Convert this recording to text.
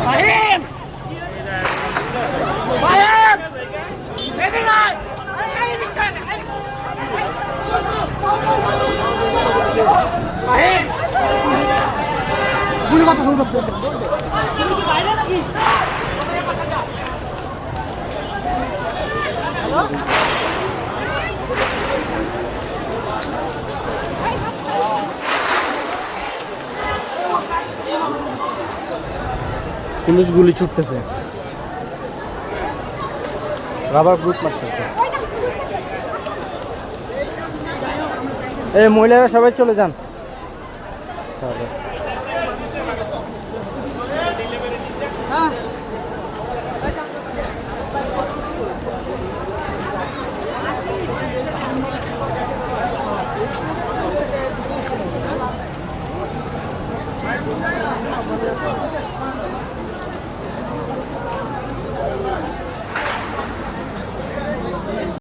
ফাহিম ফাহিম এদিকে আয় ফাহিম গুলি কথা শুনতে পুলিশ গুলি ছুটতেছে। রাবার গ্রুপ মারছে। এই মহিলারা সবাই চলে যান।